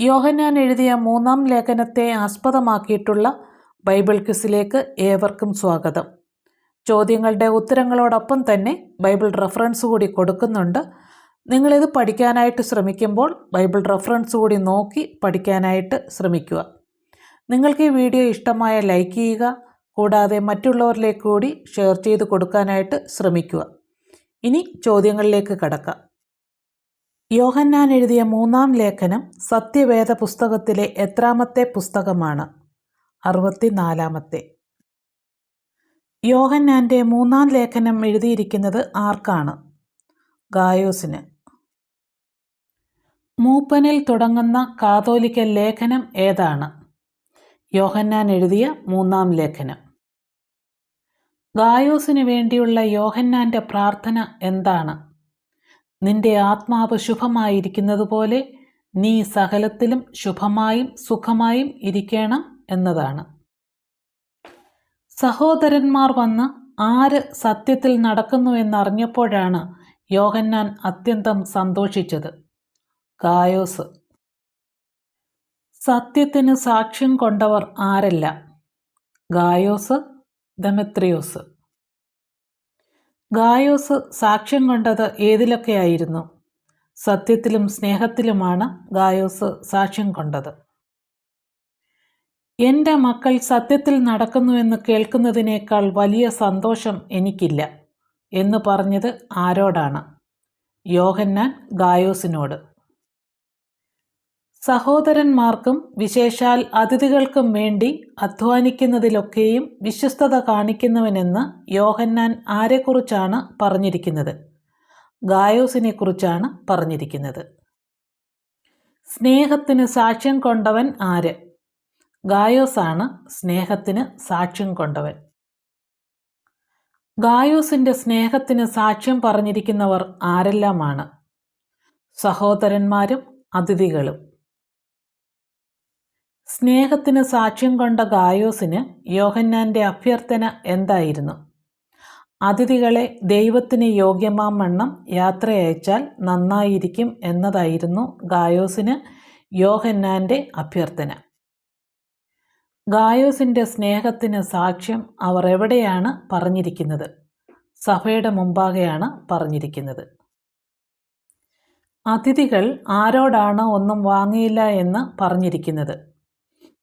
യോഹന്നാൻ എഴുതിയ മൂന്നാം ലേഖനത്തെ ആസ്പദമാക്കിയിട്ടുള്ള ബൈബിൾ ക്വിസിലേക്ക് ഏവർക്കും സ്വാഗതം. ചോദ്യങ്ങളുടെ ഉത്തരങ്ങളോടൊപ്പം തന്നെ ബൈബിൾ റെഫറൻസ് കൂടി കൊടുക്കുന്നുണ്ട്. നിങ്ങളിത് പഠിക്കാനായിട്ട് ശ്രമിക്കുമ്പോൾ ബൈബിൾ റെഫറൻസ് കൂടി നോക്കി പഠിക്കാനായിട്ട് ശ്രമിക്കുക. നിങ്ങൾക്ക് ഈ വീഡിയോ ഇഷ്ടമായ ലൈക്ക് ചെയ്യുക കൂടാതെ മറ്റുള്ളവരിലേക്ക് കൂടി ഷെയർ ചെയ്ത് കൊടുക്കാനായിട്ട് ശ്രമിക്കുക. ഇനി ചോദ്യങ്ങളിലേക്ക് കടക്കാം. യോഹന്നാൻ എഴുതിയ മൂന്നാം ലേഖനം സത്യവേദ പുസ്തകത്തിലെ എത്രാമത്തെ പുസ്തകമാണ്. അറുപത്തിനാലാമത്തെ. യോഹന്നാന്റെ മൂന്നാം ലേഖനം എഴുതിയിരിക്കുന്നത് ആർക്കാണ്? ഗായോസിന്. മൂപ്പനിൽ തുടങ്ങുന്ന കാതോലിക്ക ലേഖനം ഏതാണ്? യോഹന്നാൻ എഴുതിയ മൂന്നാം ലേഖനം. ഗായോസിന് വേണ്ടിയുള്ള യോഹന്നാന്റെ പ്രാർത്ഥന എന്താണ്? നിന്റെ ആത്മാവ് ശുഭമായിരിക്കുന്നതുപോലെ നീ സകലത്തിലും ശുഭമായും സുഖമായും ഇരിക്കണം എന്നതാണ്. സഹോദരന്മാർ വന്ന് ആര് സത്യത്തിൽ നടക്കുന്നു എന്നറിഞ്ഞപ്പോഴാണ് യോഹന്നാൻ അത്യന്തം സന്തോഷിച്ചത്. ഗായോസ്. സത്യത്തിന് സാക്ഷ്യം കൊണ്ടവർ ആരല്ല? ഗായോസ് ദമെത്രിയോസ്. ഗായോസ് സാക്ഷ്യം കണ്ടത് ഏതിലൊക്കെയായിരുന്നു? സത്യത്തിലും സ്നേഹത്തിലുമാണ് ഗായോസ് സാക്ഷ്യം കൊണ്ടത്. എന്റെ മക്കൾ സത്യത്തിൽ നടക്കുന്നുവെന്ന് കേൾക്കുന്നതിനേക്കാൾ വലിയ സന്തോഷം എനിക്കില്ല എന്ന് പറഞ്ഞത് ആരോടാണ്? യോഹന്നാൻ ഗായോസിനോട്. സഹോദരന്മാർക്കും വിശേഷാൽ അതിഥികൾക്കും വേണ്ടി അധ്വാനിക്കുന്നതിലൊക്കെയും വിശ്വസ്തത കാണിക്കുന്നവനെന്ന് യോഹന്നാൻ ആരെക്കുറിച്ചാണ് പറഞ്ഞിരിക്കുന്നത്? ഗായോസിനെക്കുറിച്ചാണ് പറഞ്ഞിരിക്കുന്നത്. സ്നേഹത്തിന് സാക്ഷ്യം കൊണ്ടവൻ ആര്? ഗായോസാണ് സ്നേഹത്തിന് സാക്ഷ്യം കൊണ്ടവൻ. ഗായോസിന്റെ സ്നേഹത്തിന് സാക്ഷ്യം പറഞ്ഞിരിക്കുന്നവർ ആരെല്ലാമാണ്? സഹോദരന്മാരും അതിഥികളും. സ്നേഹത്തിന് സാക്ഷ്യം കൊണ്ട ഗായോസിന് യോഹന്നാന്റെ അഭ്യർത്ഥന എന്തായിരുന്നു? അതിഥികളെ ദൈവത്തിന് യോഗ്യമാം വണ്ണം യാത്രയയച്ചാൽ നന്നായിരിക്കും എന്നതായിരുന്നു ഗായോസിന് യോഹന്നാന്റെ അഭ്യർത്ഥന. ഗായോസിന്റെ സ്നേഹത്തിന് സാക്ഷ്യം അവർ എവിടെയാണ് പറഞ്ഞിരിക്കുന്നത്? സഭയുടെ മുമ്പാകെയാണ് പറഞ്ഞിരിക്കുന്നത്. അതിഥികൾ ആരോടാണ് ഒന്നും വാങ്ങിയില്ല എന്ന് പറഞ്ഞിരിക്കുന്നത്?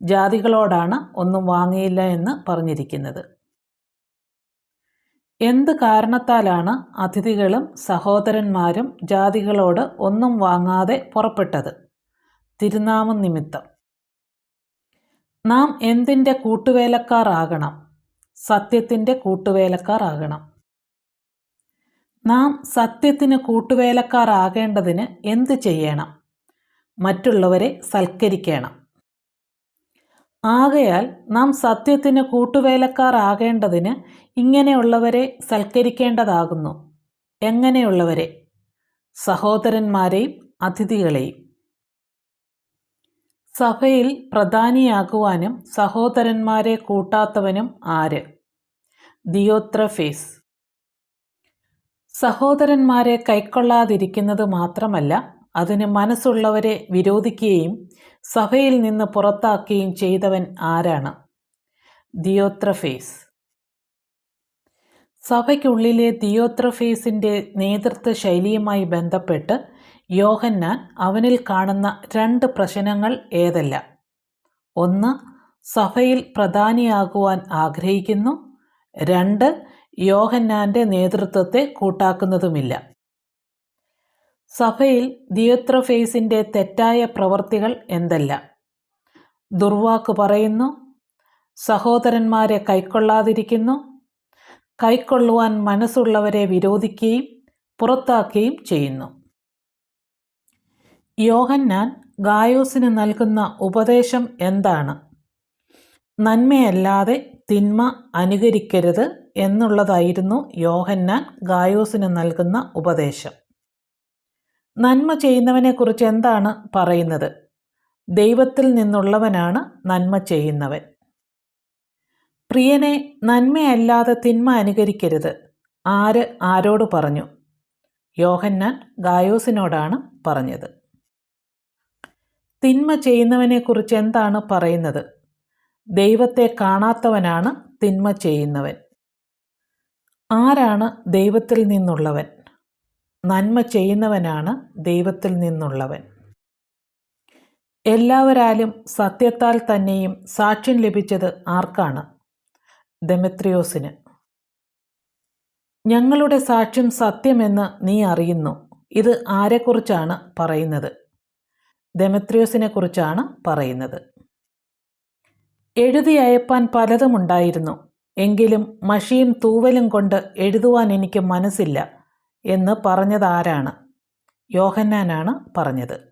ജാതികളോടാണ് ഒന്നും വാങ്ങിയില്ല എന്ന് പറഞ്ഞിരിക്കുന്നത്. എന്ത് കാരണത്താലാണ് അതിഥികളും സഹോദരന്മാരും ജാതികളോട് ഒന്നും വാങ്ങാതെ പുറപ്പെട്ടത്? തിരുനാമം നിമിത്തം. നാം എന്തിന്റെ കൂട്ടുവേലക്കാർ സത്യത്തിന്റെ കൂട്ടുവേലക്കാർ നാം സത്യത്തിന് കൂട്ടുവേലക്കാർ ആകേണ്ടതിന് എന്ത് ചെയ്യണം? മറ്റുള്ളവരെ സൽക്കരിക്കണം. ആകയാൽ നാം സത്യത്തിന് കൂട്ടുവേലക്കാരാകേണ്ടതിന് ഇങ്ങനെയുള്ളവരെ സൽക്കരിക്കേണ്ടതാകുന്നു. എങ്ങനെയുള്ളവരെ? സഹോദരന്മാരെയും അതിഥികളെയും. സഭയിൽ പ്രധാനിയാകുവാനും സഹോദരന്മാരെ കൂട്ടാത്തവനും ആര്? ദിയോത്രഫേസ്. സഹോദരന്മാരെ കൈക്കൊള്ളാതിരിക്കുന്നത് മാത്രമല്ല അതിന് മനസ്സുള്ളവരെ വിരോധിക്കുകയും സഭയിൽ നിന്ന് പുറത്താക്കുകയും ചെയ്തവൻ ആരാണ്? ദിയോത്രഫേസ് സഭയ്ക്കുള്ളിലെ ദിയോത്രഫേസിന്റെ നേതൃത്വ ശൈലിയുമായി ബന്ധപ്പെട്ട് യോഹന്നാൻ അവനിൽ കാണുന്ന രണ്ട് പ്രശ്നങ്ങൾ ഏതല്ല? ഒന്ന് സഭയിൽ പ്രധാനിയാകുവാൻ ആഗ്രഹിക്കുന്നു. രണ്ട് യോഹന്നാന്റെ നേതൃത്വത്തെ കൂട്ടാക്കുന്നതുമില്ല. സഭയിൽ ദിയോത്രഫേസിന്റെ തെറ്റായ പ്രവർത്തികൾ എന്തല്ല? ദുർവാക്ക് പറയുന്നു സഹോദരന്മാരെ കൈക്കൊള്ളാതിരിക്കുന്നു. കൈക്കൊള്ളുവാൻ മനസ്സുള്ളവരെ വിരോധിക്കുകയും പുറത്താക്കുകയും ചെയ്യുന്നു. യോഹന്നാൻ ഗായോസിന് നൽകുന്ന ഉപദേശം എന്താണ്? നന്മയല്ലാതെ തിന്മ അനുകരിക്കരുത് എന്നുള്ളതായിരുന്നു യോഹന്നാൻ ഗായോസിന് നൽകുന്ന ഉപദേശം. നന്മ ചെയ്യുന്നവനെക്കുറിച്ച് എന്താണ് പറയുന്നത്? ദൈവത്തിൽ നിന്നുള്ളവനാണ് നന്മ ചെയ്യുന്നവൻ. പ്രിയനെ നന്മയല്ലാതെ തിന്മ അനുകരിക്കരുത്. ആര് ആരോട് പറഞ്ഞു? യോഹന്നാൻ ഗായോസിനോടാണ് പറഞ്ഞത്. തിന്മ ചെയ്യുന്നവനെക്കുറിച്ച് എന്താണ് പറയുന്നത്? ദൈവത്തെ കാണാത്തവനാണ് തിന്മ ചെയ്യുന്നവൻ. ആരാണ് ദൈവത്തിൽ നിന്നുള്ളവൻ? നന്മ ചെയ്യുന്നവനാണ് ദൈവത്തിൽ നിന്നുള്ളവൻ. എല്ലാവരാലും സത്യത്താൽ തന്നെയും സാക്ഷ്യം ലഭിച്ചത് ആർക്കാണ്? ദെമെത്രിയോസിന്. ഞങ്ങളുടെ സാക്ഷ്യം സത്യമെന്ന് നീ അറിയുന്നു. ഇത് ആരെക്കുറിച്ചാണ് പറയുന്നത്? ദെമെത്രിയോസിനെ കുറിച്ചാണ് പറയുന്നത്. എഴുതി അയപ്പാൻ പലതുമുണ്ടായിരുന്നു. എങ്കിലും മഷിയും തൂവലും കൊണ്ട് എഴുതുവാൻ എനിക്ക് മനസ്സില്ല. എന്ന് പറഞ്ഞതാരാണ്? യോഹന്നാനാണ് പറഞ്ഞത്.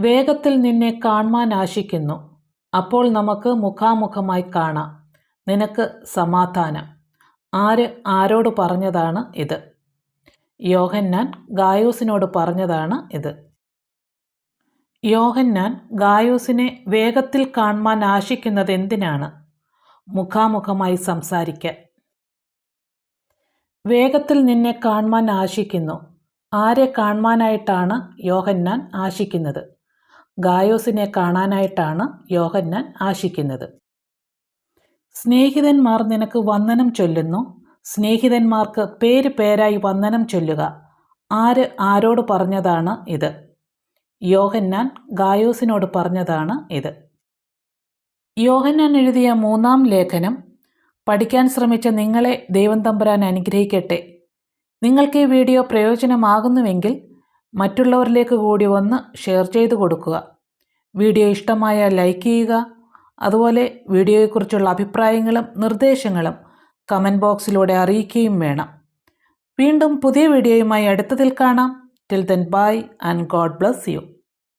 വേഗത്തിൽ നിന്നെ കാണുവാൻ ആശിക്കുന്നു. അപ്പോൾ നമുക്ക് മുഖാമുഖമായി കാണാം. നിനക്ക് സമാധാനം. ആര് ആരോട് പറഞ്ഞതാണ് ഇത്? യോഹന്നാൻ ഗായൂസിനോട് പറഞ്ഞതാണ് ഇത്. യോഹന്നാൻ ഗായൂസിനെ വേഗത്തിൽ കാണുവാൻ ആശിക്കുന്നത് എന്തിനാണ്? മുഖാമുഖമായി സംസാരിക്കാൻ. വേഗത്തിൽ നിന്നെ കാണുവാൻ ആശിക്കുന്നു. ആരെ കാണുവാനായിട്ടാണ് യോഹന്നാൻ ആശിക്കുന്നത്? ഗായോസിനെ കാണാനായിട്ടാണ് യോഹന്നാൻ ആശിക്കുന്നത്. സ്നേഹിതന്മാർ നിനക്ക് വന്ദനം ചൊല്ലുന്നു. സ്നേഹിതന്മാർക്ക് പേര് പേരായി വന്ദനം ചൊല്ലുക. ആര് ആരോട് പറഞ്ഞതാണ് ഇത്? യോഹന്നാൻ ഗായോസിനോട് പറഞ്ഞതാണ് ഇത്. യോഹന്നാൻ എഴുതിയ മൂന്നാം ലേഖനം പഠിക്കാൻ ശ്രമിച്ച നിങ്ങളെ ദൈവം തമ്പുരാൻ അനുഗ്രഹിക്കട്ടെ. നിങ്ങൾക്ക് ഈ വീഡിയോ പ്രയോജനമാകുന്നുവെങ്കിൽ മറ്റുള്ളവരിലേക്ക് കൂടി ഒന്ന് ഷെയർ ചെയ്ത് കൊടുക്കുക. വീഡിയോ ഇഷ്ടമായ ലൈക്ക് ചെയ്യുക. അതുപോലെ വീഡിയോയെക്കുറിച്ചുള്ള അഭിപ്രായങ്ങളും നിർദ്ദേശങ്ങളും കമന്റ് ബോക്സിലൂടെ അറിയിക്കുകയും വേണം. വീണ്ടും പുതിയ വീഡിയോയുമായി അടുത്തതിൽ കാണാം. Till then bye and God bless you